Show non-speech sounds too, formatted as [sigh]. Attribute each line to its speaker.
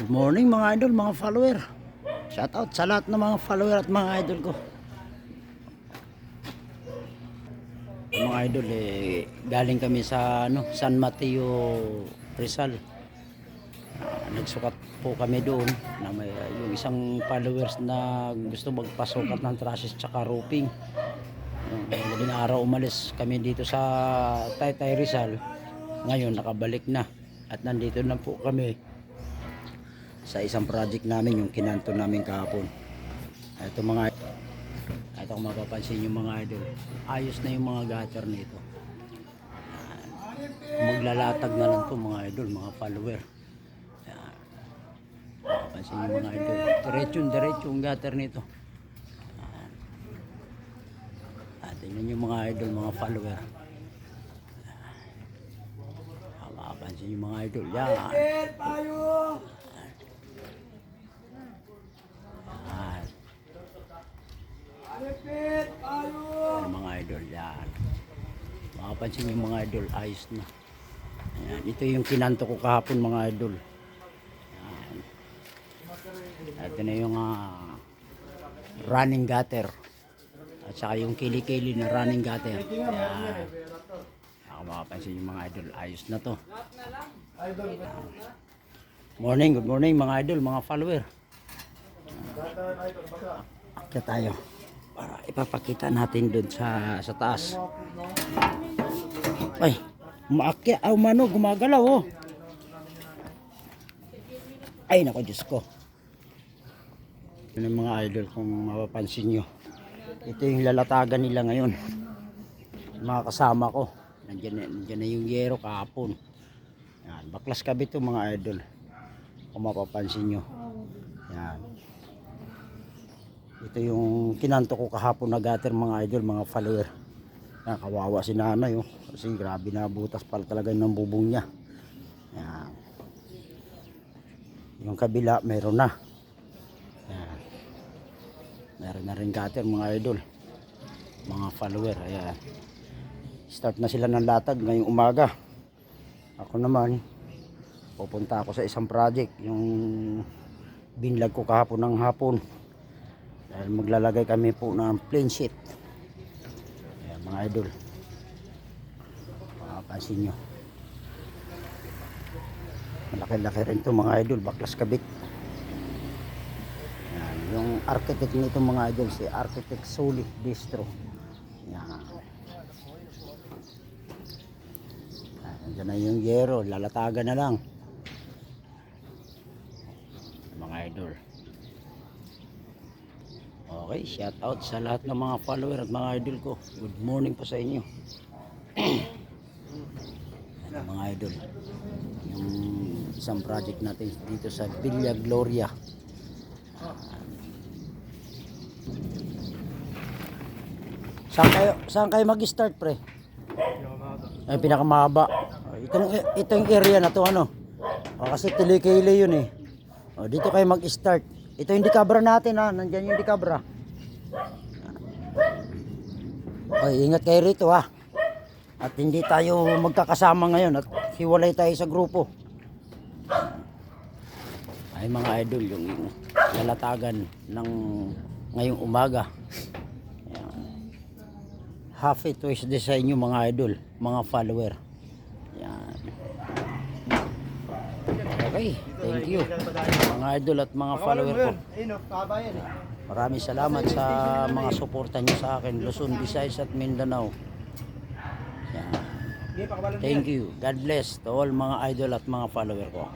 Speaker 1: Good morning mga idol, mga follower. Shout out sa lahat ng mga follower at mga idol ko. Mga idol eh galing kami sa ano, San Mateo Rizal. Ah, nagsukat po kami doon na may ah, yung isang followers na gusto magpasukat ng trusses tsaka roofing. Uh, madaling araw umalis kami dito sa Taytay Rizal. Ngayon nakabalik na at nandito na po kami sa isang project namin yung kinanto namin kahapon. Ito mga ito kung mapapansin yung mga idol. Ayos na yung mga gutter nito. Maglalatag na lang to mga idol, mga follower. Yan. Mapapansin yung mga idol. Diretso yung gutter nito. At tingnan yung mga idol, mga follower. Yan. Mapapansin yung mga idol. Yan. Yan. Yan mga idol yan. Makapansin yung mga idol, ayos na. Ayan, ito yung kinanto ko kahapon mga idol. Yan. Ito na yung ah, running gutter. At saka yung kili-kili na running gutter. Yan. Ako makapansin yung mga idol, ayos na to. Yan. Morning, good morning mga idol, mga follower. Akya tayo para ipapakita natin doon sa sa taas. Ay, umaakya, ah, umano, gumagalaw oh. Ay, nako Diyos ko. Ang mga idol kung mapapansin nyo. Ito yung lalatagan nila ngayon. Mga kasama ko. Nandiyan, na- nandiyan na yung yero kahapon. Yan, baklas kabi to mga idol. Kung mapapansin nyo. Yan. Ito yung kinanto ko kahapon na gutter mga idol, mga follower. Nakakawawa si nanay oh. Kasi grabe na butas pala talaga ng bubong niya. Yan. Yung kabila meron na. Yan. Meron na rin gutter mga idol. Mga follower. Ayan. Start na sila ng latag ngayong umaga. Ako naman, pupunta ako sa isang project. Yung binlag ko kahapon ng hapon. Dahil maglalagay kami po ng plain sheet. Ayan mga idol. Makapansin nyo. Malaki-laki rin to mga idol. Baklas kabit. Ayan. Yung architect nito mga idol si Architect Sulit Distro. Ayan. Ayan. Na yung yero. Lalatagan na lang. Mga idol. Okay, shout out sa lahat ng mga follower at mga idol ko. Good morning po sa inyo. Ano, [clears throat] mga idol. Yung isang project natin dito sa Villa Gloria. Saan kayo, saan kayo mag-start pre? Ay, pinakamahaba. Itong, itong area na to ano? Oh, kasi kilikili yun eh. Oh, dito kayo mag-start. Ito yung dikabra natin ha. Nandyan yung dikabra. Oy, ingat kayo rito ha. At hindi tayo magkakasama ngayon at hiwalay tayo sa grupo. Ay mga idol, yung lalatagan ng ngayong umaga. Ayan. Happy Tuesday sa inyo mga idol, mga follower. Yan. Okay, thank you. Mga idol at mga follower ko. Maraming salamat sa mga suporta niyo sa akin, Luzon, Visayas at Mindanao. Thank you. God bless to all mga idol at mga follower ko.